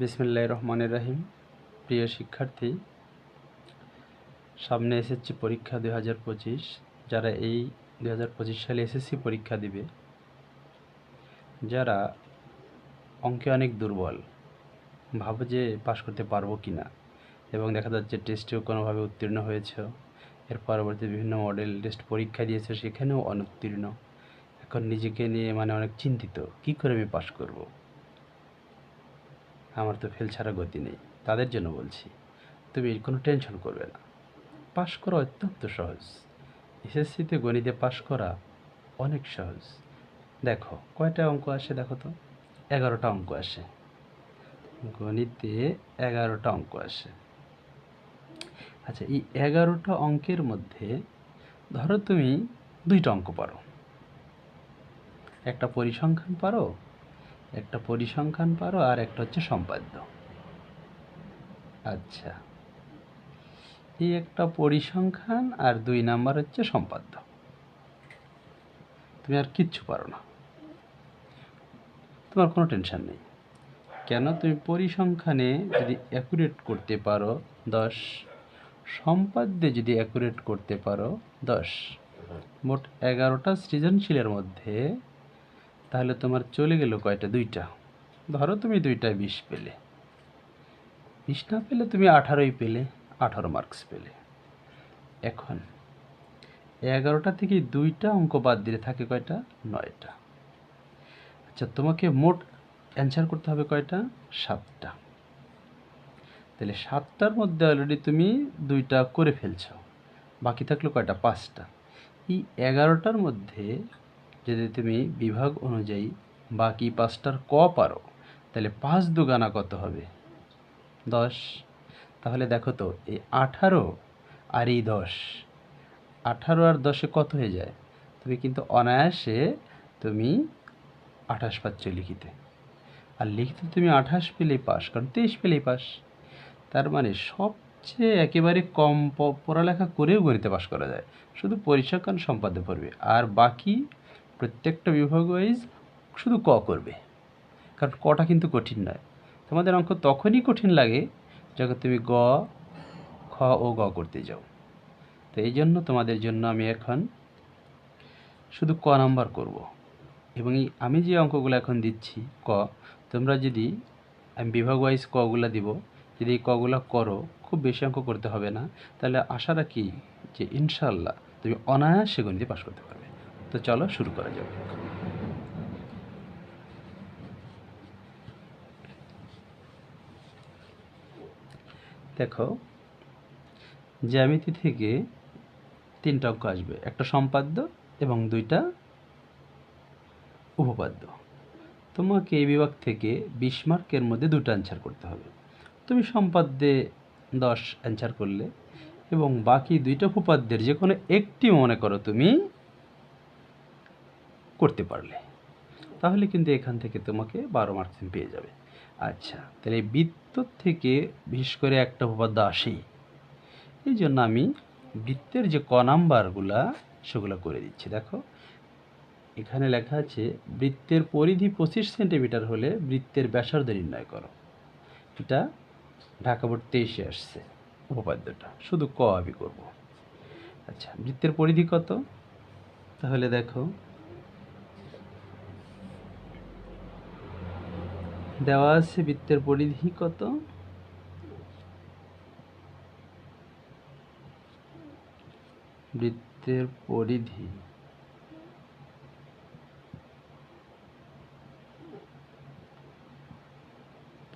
বিসমিল্লাহ রহমানের রাহিম। প্রিয় শিক্ষার্থী, সামনে এসএসসি পরীক্ষা দুই হাজার পঁচিশ। যারা এই দুই হাজার পঁচিশ সালে এসএসসি পরীক্ষা দিবে, যারা অঙ্কে অনেক দুর্বল, ভাবো যে পাশ করতে পারব কি না এবং দেখা যাচ্ছে টেস্টেও কোনোভাবে উত্তীর্ণ হয়েছে। এর পরবর্তী বিভিন্ন মডেল টেস্ট পরীক্ষা দিয়েছে, সেখানেও অনুত্তীর্ণ। এখন নিজেকে নিয়ে মানে অনেক চিন্তিত, কী করে আমি পাশ করব? আমার তো ফেল ছাড়া গতি নেই। তাদের জন্য বলছি, তুমি কোনো টেনশন করবে না। পাশ করা অত্যন্ত সহজ। এসএসসিতে গণিতে পাশ করা অনেক সহজ। দেখো, কয়টা অঙ্ক আসে দেখো তো? এগারোটা অঙ্ক আসে। গণিতে এগারোটা অঙ্ক আসে। আচ্ছা এই এগারোটা অঙ্কের মধ্যে ধরো তুমি দুইটা অঙ্ক পারো। একটা পরিসংখ্যান পারো একটা পরিসংখ্যান পারো আর একটা হচ্ছে সম্পাদ্য। আচ্ছা। এই একটা পরিসংখ্যান আর দুই নাম্বার হচ্ছে সম্পাদ্য। তুমি আর কিচ্ছু পারো না। তোমার কোনো টেনশন নেই। কেন তুমি পরিসংখ্যানে যদি অ্যাকুরেট করতে পারো, দশ। সম্পাদ্যে যদি অ্যাকুরেট করতে পারো, দশ। মোট এগারোটা সৃজনশীলের মধ্যে তাহলে তোমার চলে গেল কয়টা? দুইটা। ধরো তুমি দুইটায় বিশ পেলে। বিশ না পেলে তুমি আঠারোই পেলে, আঠারো মার্কস পেলে। এখন, এগারোটা থেকে দুইটা অঙ্ক বাদ দিলে থাকে কয়টা? নয়টা। আচ্ছা তোমাকে মোট অ্যান্সার করতে হবে কয়টা? সাতটা। তাহলে সাতটার মধ্যে অলরেডি তুমি দুইটা করে ফেলছো। বাকি থাকল কয়টা? পাঁচটা। এই এগারোটার মধ্যে যদি তুমি বিভাগ অনুযায়ী বাকি পাঁচটার ক পারো, তাহলে পাঁচ দুগানা কত হবে? দশ। তাহলে দেখো তো, এই আঠারো আর এই দশ, আঠারো আর দশে কত হয়ে যায়? তুমি কিন্তু অনায়াসে তুমি আঠাশ পাচ্ছ লিখিতে। আর লিখিতে তুমি আঠাশ পেলেই পাস, কারণ তেইশ পেলেই পাস। তার মানে সবচেয়ে একেবারে কম পড়ালেখা করেও গণিতে পাস করা যায়। শুধু পরিসংখ্যান সম্পাদ্য পড়বে। আর বাকি প্রত্যেকটা বিভাগ ওয়াইজ শুধু ক করবে। কারণ কটা কিন্তু কঠিন নয়। তোমাদের অঙ্ক তখনই কঠিন লাগে যখন তুমি গ, খ ও গ করতে যাও। তো এই জন্য তোমাদের জন্য আমি এখন শুধু ক নাম্বার করব। এবং আমি যে অঙ্কগুলো এখন দিচ্ছি, ক, তোমরা যদি, আমি বিভাগ ওয়াইজ কগুলো দিব, যদি এই কগুলো করো, খুব বেশি অঙ্ক করতে হবে না। তাহলে আশা রাখি যে ইনশাল্লাহ তুমি অনায়াসে গণিতে পাশ করতে পারবে। তো চলো শুরু করা যাক। দেখো, জ্যামিতি থেকে তিনটা অঙ্ক আসবে, একটা সম্পাদ্য এবং দুইটা উপপাদ্য। তোমাকে এই বিভাগ থেকে বিশ মার্কের মধ্যে দুটো অ্যান্সার করতে হবে। তুমি সম্পাদ্যে দশ অ্যান্সার করলে এবং বাকি দুইটা উপপাদ্যের যে কোনো একটি মনে করো তুমি করতে পারলে, তাহলে কিন্তু এখান থেকে তোমাকে বারো মার্কস পেয়ে যাবে। আচ্ছা তাহলে বৃত্তর থেকে বিশেষ করে একটা উপপাদ্য আসেই। এই জন্য আমি বৃত্তের যে ক নাম্বারগুলা সেগুলো করে দিচ্ছি। দেখো, এখানে লেখা আছে, বৃত্তের পরিধি পঁচিশ সেন্টিমিটার হলে বৃত্তের ব্যাসার্ধ নির্ণয় করো। এটা ঢাকা বোর্ড তেইশে আসছে উপপাদ্যটা। শুধু ক আমি করব। আচ্ছা বৃত্তের পরিধি কত? তাহলে দেখো দেওয়া আছে বৃত্তের পরিধি কত? বৃত্তের পরিধি।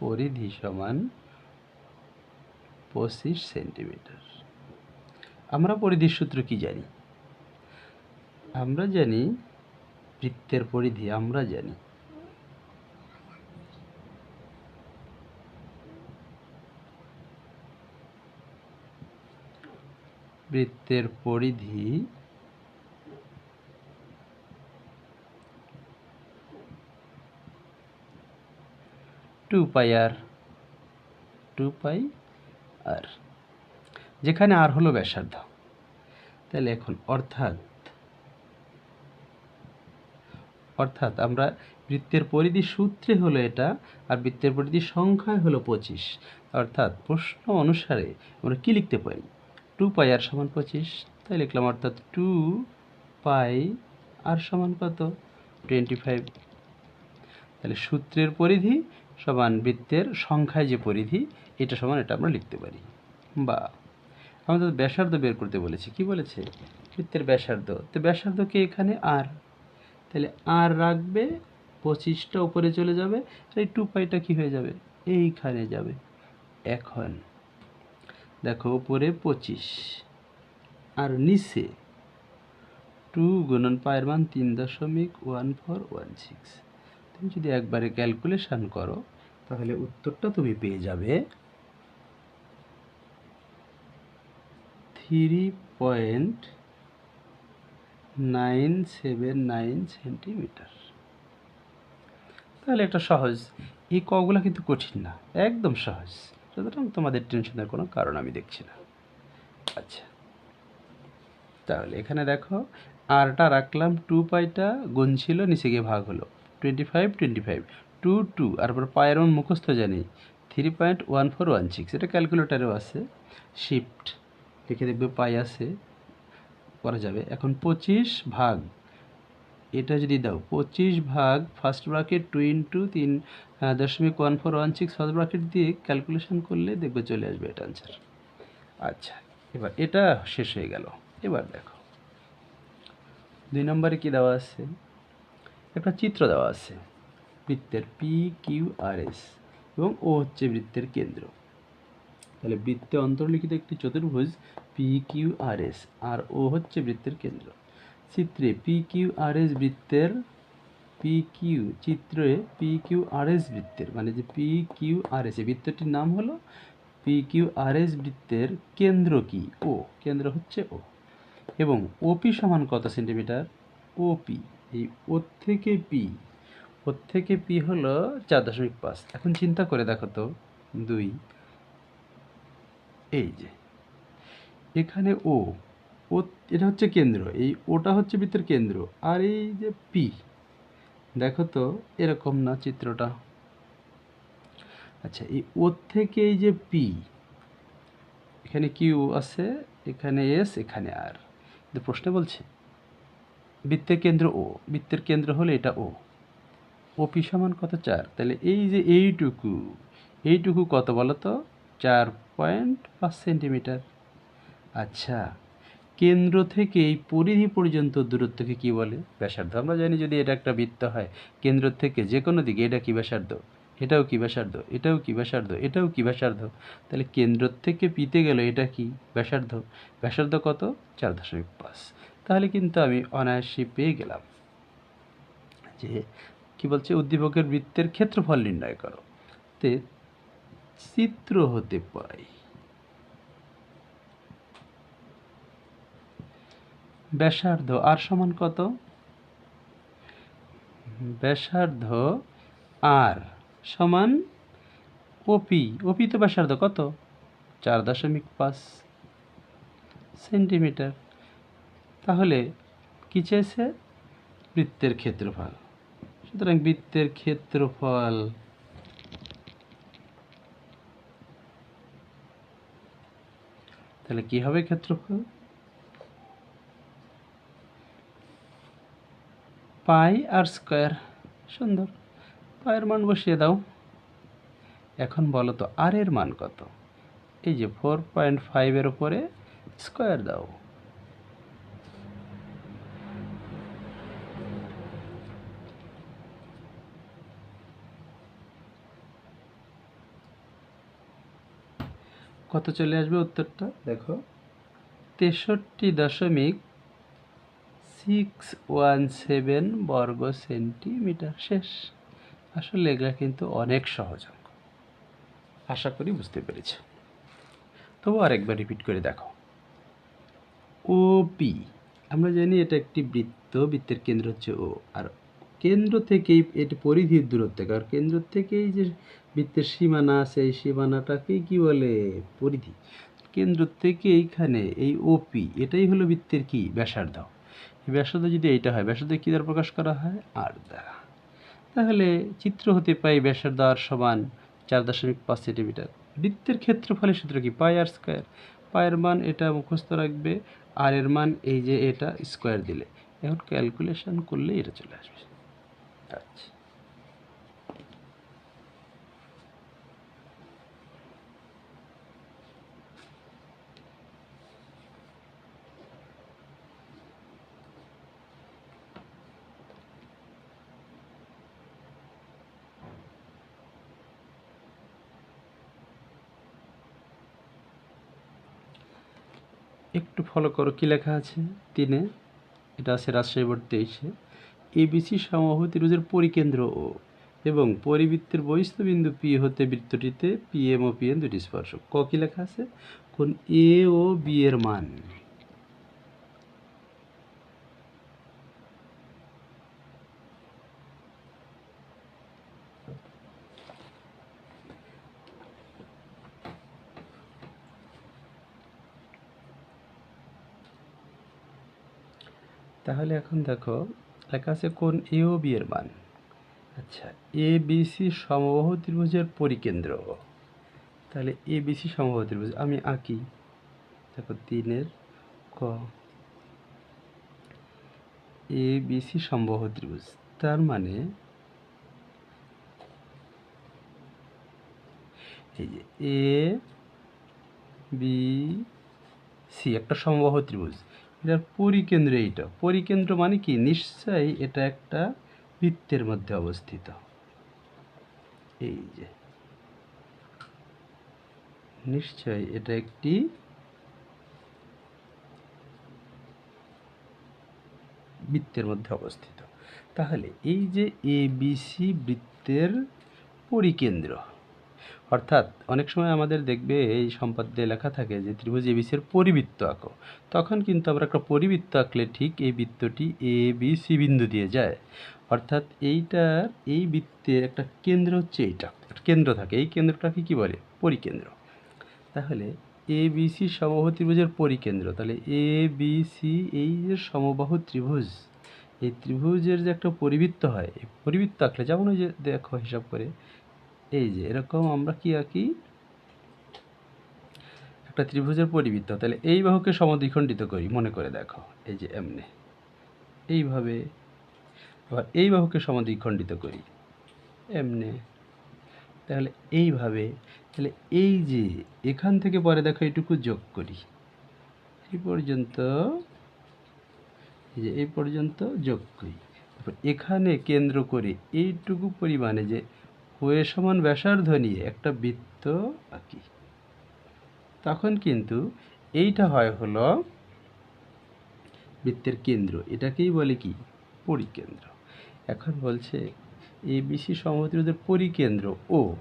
পরিধি সমান পঁচিশ সেন্টিমিটার। আমরা পরিধির সূত্র কি জানি? আমরা জানি বৃত্তের পরিধি, আমরা জানি। বৃত্তের পরিধি টু পাই আর, টু পাই আর, যেখানে আর হলো ব্যাসার্ধ। তাহলে এখন অর্থাৎ অর্থাৎ আমরা বৃত্তের পরিধি সূত্রে হলো এটা আর বৃত্তের পরিধি সংখ্যায় হলো পঁচিশ। অর্থাৎ প্রশ্ন অনুসারে আমরা কি লিখতে পারি? টু পাই আর সমান পঁচিশ, তাই লিখলাম অর্থাৎ টু পাই আর সমান কত? টোয়েন্টি ফাইভ তাহলে সূত্রের পরিধি সমান বৃত্তের সংখ্যায় যে পরিধি, এটা সমান এটা আমরা লিখতে পারি। বা, আমাদের ব্যাসার্ধ বের করতে বলেছে, কি বলেছে? বৃত্তের ব্যাসার্ধ। তো ব্যাসার্ধকে এখানে? আর তাহলে আর রাখবে, পঁচিশটা উপরে চলে যাবে এই টু পাইটা কি হয়ে যাবে? এইখানে যাবে। এখন দেখো উপরে পঁচিশ। আর নিচে টু গুণন পায়ের মান তিন দশমিক ওয়ান ফোর ওয়ান সিক্স। তুমি যদি একবারে ক্যালকুলেশন করো, তাহলে উত্তরটা তুমি পেয়ে যাবে three point nine seven nine centimetre. তাহলে একটা সহজ। এই কগুলো কিন্তু কঠিন না, একদম সহজ। সুতরাং তোমাদের টেনশনের কোনো কারণ আমি দেখছি না। আচ্ছা। তাহলে এখানে দেখো, আরটা রাখলাম টু পাইটা গুণ ছিল, নিচে গিয়ে ভাগ হলো। Twenty five twenty five two two আর পর পায়ের মান মুখস্থ জানি। Three point one four one six এটা ক্যালকুলেটারেও আছে। শিফট লিখে দেখবে পাই আছে, করা যাবে। এখন পঁচিশ ভাগ এটা যদি দাও, পঁচিশ ভাগ ফার্স্ট ব্রাকেট টু ইন্টু তিন দশমিক one four one six first bracket দিয়ে ক্যালকুলেশন করলে দেখবে চলে আসবে এটা আনসার আচ্ছা এবার এটা শেষ হয়ে গেল। এবার দেখো, দুই নম্বরে কি দেওয়া আছে? একটা চিত্র দেওয়া আছে, বৃত্তের পি কিউ আর এস এবং ও হচ্ছে বৃত্তের কেন্দ্র। তাহলে বৃত্তে অন্তর্লিখিত একটি চতুর্ভুজ পি কিউ আর এস আর ও হচ্ছে বৃত্তের কেন্দ্র। চিত্রে পি কিউ আর এস বৃত্তের পি কিউ চিত্রে পি কিউ আর এস বৃত্তের মানে যে পি কিউ আর এস বৃত্তটির নাম হলো পি কিউ আর এস বৃত্তের কেন্দ্র কি? ও, কেন্দ্র হচ্ছে ও। এবং ওপি সমান কত সেন্টিমিটার? ওপি এই ওর থেকে পি ওর থেকে পি হলো চার দশমিক পাঁচ। এখন চিন্তা করে দেখো তো, দুই, এই যে, এখানে ও ও, এটা হচ্ছে কেন্দ্র, এই ওটা হচ্ছে বৃত্তের কেন্দ্র, আর এই যে পি দেখো তো, এরকম না চিত্রটা? আচ্ছা এই ওর থেকে এই যে পি এখানে কিউ আছে, এখানে এস এখানে আর কিন্তু প্রশ্নে বলছে? বৃত্তের কেন্দ্র ও বৃত্তের কেন্দ্র হলে এটা ও ও পি সমান কত চার? তাহলে এই যে এইটুকু এইটুকু কত বলো তো চার পয়েন্ট পাঁচ সেন্টিমিটার। আচ্ছা কেন্দ্র থেকে এই পরিধি পর্যন্ত দূরত্বকে কি বলে? ব্যাসার্ধ। আমরা জানি যদি এটা একটা বৃত্ত হয়, কেন্দ্র থেকে যে কোনো দিকে এটা কি ব্যাসার্ধ? এটাও কি ব্যাসার্ধ? এটাও কি ব্যাসার্ধ? এটাও কি ব্যাসার্ধ? তাহলে কেন্দ্র থেকে পিতে গেল এটা কি ব্যাসার্ধ? ব্যাসার্ধ কত? চার দশমিক পাঁচ। তাহলে কিন্তু আমি অনায়াসে পেয়ে গেলাম যে কি বলছে? উদ্দীপকের বৃত্তের ক্ষেত্রফল নির্ণয় করো। তে চিত্র হতে পাই ব্যাসার্ধ, আর সমান কত? ব্যাসার্ধ আর সমান ওপি। ওপি তো ব্যাসার্ধ কত? চার দশমিক পাঁচ সেন্টিমিটার। তাহলে কি চেয়েছে বৃত্তের ক্ষেত্রফল। সুতরাং বৃত্তের ক্ষেত্রফল তাহলে কী হবে ক্ষেত্রফল? Pi r square. সুন্দর। পায়ের মান বসিয়ে দাও। এখন বলো তো আর এর মান কত? এই যে ফোর পয়েন্ট ফাইভের উপরে স্কোয়ার দাও। কত চলে আসবে উত্তরটা? দেখো, তেষট্টি দশমিক সিক্স ওয়ান সেভেন বর্গ সেন্টিমিটার শেষ। আসলে এগুলা কিন্তু অনেক সহজ অঙ্ক। আশা করি বুঝতে পেরেছ। তবু আরেকবার রিপিট করে দেখো। ওপি আমরা জানি এটা একটি বৃত্ত, বৃত্তের কেন্দ্র হচ্ছে ও আর কেন্দ্র থেকেই এটি পরিধির দূরত্ব আর কেন্দ্র থেকেই যে বৃত্তের সীমানা আছে, এই সীমানাটাকেই কি বলে? পরিধি। কেন্দ্র থেকে এইখানে এই ওপি এটাই হলো বৃত্তের কি? ব্যাসার্ধ। ব্যাসার্ধ যদি এইটা হয় ব্যাসার্ধ কী দ্বারা প্রকাশ করা হয়? আর দ্বারা। তাহলে চিত্র হতে পাই ব্যাসার্ধ আর সমান চার দশমিক পাঁচ সেন্টিমিটার। বৃত্তের ক্ষেত্রফলের সূত্র কি? Pi r square. পায়ের মান এটা মুখস্থ রাখবে। আর এর মান এই যে এটা স্কোয়ার দিলে। এখন ক্যালকুলেশন করলে এটা চলে আসবে। আচ্ছা। একটু ফলো করো, কি লেখা আছে? তিনে, এটা আছে রাজশাহী বোর্ড তেইশে। এবিসি সমবাহু ত্রিভুজের পরিকেন্দ্র ও এবং পরিবৃত্তের বহিষ্ঠ বিন্দু পি হতে বৃত্তটিতে পি এম ও পি এন দুটি স্পর্শক। ক কী লেখা আছে? কোন এ ও বি এর মান। তাহলে এখন দেখো, লেখা আছে কোন এ ও বি এর মান? আচ্ছা এ বি সি সমবাহু ত্রিভুজের পরিকেন্দ্র। তাহলে এ বি সি সমবাহু ত্রিভুজ, আমি আঁকি। দেখো, তিনের ক। এ বি সি সমবাহু ত্রিভুজ, তার মানে এই যে এ বি সি একটা সমবাহু ত্রিভুজ। এটার পরিকেন্দ্র এইটা। পরিকেন্দ্র মানে কি? নিশ্চয়ই এটা একটা বৃত্তের মধ্যে অবস্থিত। এই যে। নিশ্চয় এটা একটি বৃত্তের মধ্যে অবস্থিত। তাহলে এই যে এ বি সি বৃত্তের পরিকেন্দ্র। অর্থাৎ অনেক সময় আমাদের দেখবে এই সম্পাদ্যে লেখা থাকে যে ত্রিভুজ এ এবিসির পরিবৃত্ত আঁকো। তখন কিন্তু আমরা একটা পরিবৃত্ত আঁকলে ঠিক এই বৃত্তটি এ, বি, সি বিন্দু দিয়ে যায়। অর্থাৎ এইটার এই বৃত্তের একটা কেন্দ্র হচ্ছে এইটা। কেন্দ্র থাকে। এই কেন্দ্রটাকে কি বলে? পরিকেন্দ্র। তাহলে এ, বি, সি সমবাহু ত্রিভুজের পরিকেন্দ্র। তাহলে এ, বি, সি এই যে সমবাহু ত্রিভুজ, এই ত্রিভুজের যে একটা পরিবৃত্ত হয়, এই পরিবৃত্ত আঁকলে যেমন ওই যে দেখো হিসাব করে এই যে এরকম আমরা কি আঁকি? একটা ত্রিভুজের পরিবৃত্ত। তাহলে এই বাহুকে সমদ্বিখণ্ডিত করি, মনে করে দেখো। এই যে এমনে। এইভাবে আবার এই বাহুকে সমদ্বিখণ্ডিত করি। এমনে। তাহলে এইভাবে, তাহলে এই যে এখান থেকে পরে দেখো এইটুকু যোগ করি। এই পর্যন্ত, এই যে এই পর্যন্ত যোগ করি। তারপর এখানে কেন্দ্র করে এইটুকু পরিমাণে যে ওয়ে সমান ব্যাসার্ধ নিয়ে একটা বৃত্ত আঁকি। তখন কিন্তু এইটা হয় হলো বৃত্তের কেন্দ্র। এটাকেই বলে কি? পরিকেন্দ্র। এখন বলছে এ বিসি সমত্রিদের পরিকেন্দ্র ও।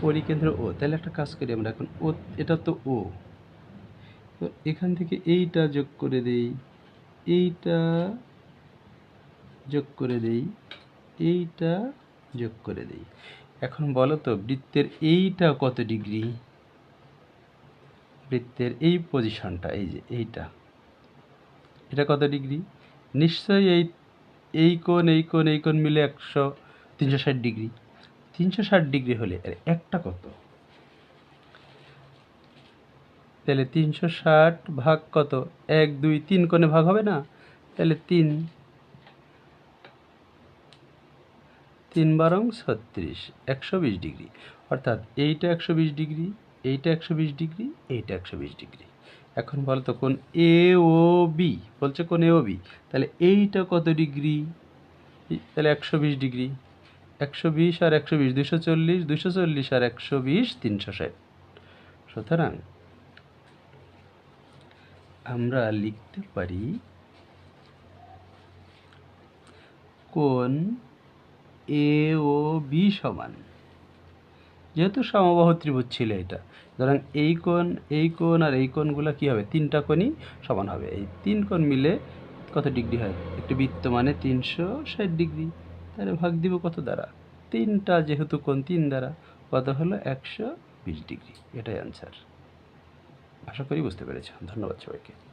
পরিকেন্দ্র ও। তাহলে একটা কাজ করি আমরা এখন। ও, এটা তো ও। তো এখান থেকে এইটা যোগ করে দেই। এইটা যোগ করে দেই। এইটা যোগ করে দেই। এখন বলো তো বৃত্তের এইটা কত ডিগ্রি? বৃত্তের এই পজিশনটা এই যে এইটা, এটা কত ডিগ্রি? নিশ্চয়ই এই এই কোণ এই কোণ এই কোণ মিলে একশো তিনশো ষাট ডিগ্রি। তিনশো ষাট ডিগ্রি হলে এর একটা কত? তাহলে তিনশো ষাট ভাগ কত? এক, দুই, তিন কোণে ভাগ হবে না? তাহলে তিন তিন বারং ছত্রিশ, একশো বিশ ডিগ্রি। অর্থাৎ এইটা একশো বিশ ডিগ্রি, এইটা একশো বিশ ডিগ্রি, এইটা একশো বিশ ডিগ্রি। এখন বলতো কোন এ ও বি বলছে কোন এ ও বি তাহলে এইটা কত ডিগ্রি? তাহলে একশো বিশ ডিগ্রি। একশো বিশ আর একশো বিশ, দুশো চল্লিশ দুশো চল্লিশ আর একশো বিশ, তিনশো ষাট। সুতরাং আমরা লিখতে পারি কোন এ ও বি সমান। যেহেতু সমবাহু ত্রিভুজ ছিল এটা। সুতরাং এই কোণ এই কোণ আর এই কোণগুলো কী হবে? তিনটা কোণই সমান হবে। এই তিন কোণ মিলে কত ডিগ্রি হয়? একটি বৃত্ত মানে তিনশো ষাট ডিগ্রি। তাহলে ভাগ দিব কত দ্বারা? তিনটা যেহেতু কোণ তিন দ্বারা, কত হলো? একশো বিশ ডিগ্রি। এটাই অ্যান্সার আশা করি বুঝতে পেরেছ। ধন্যবাদ সবাইকে।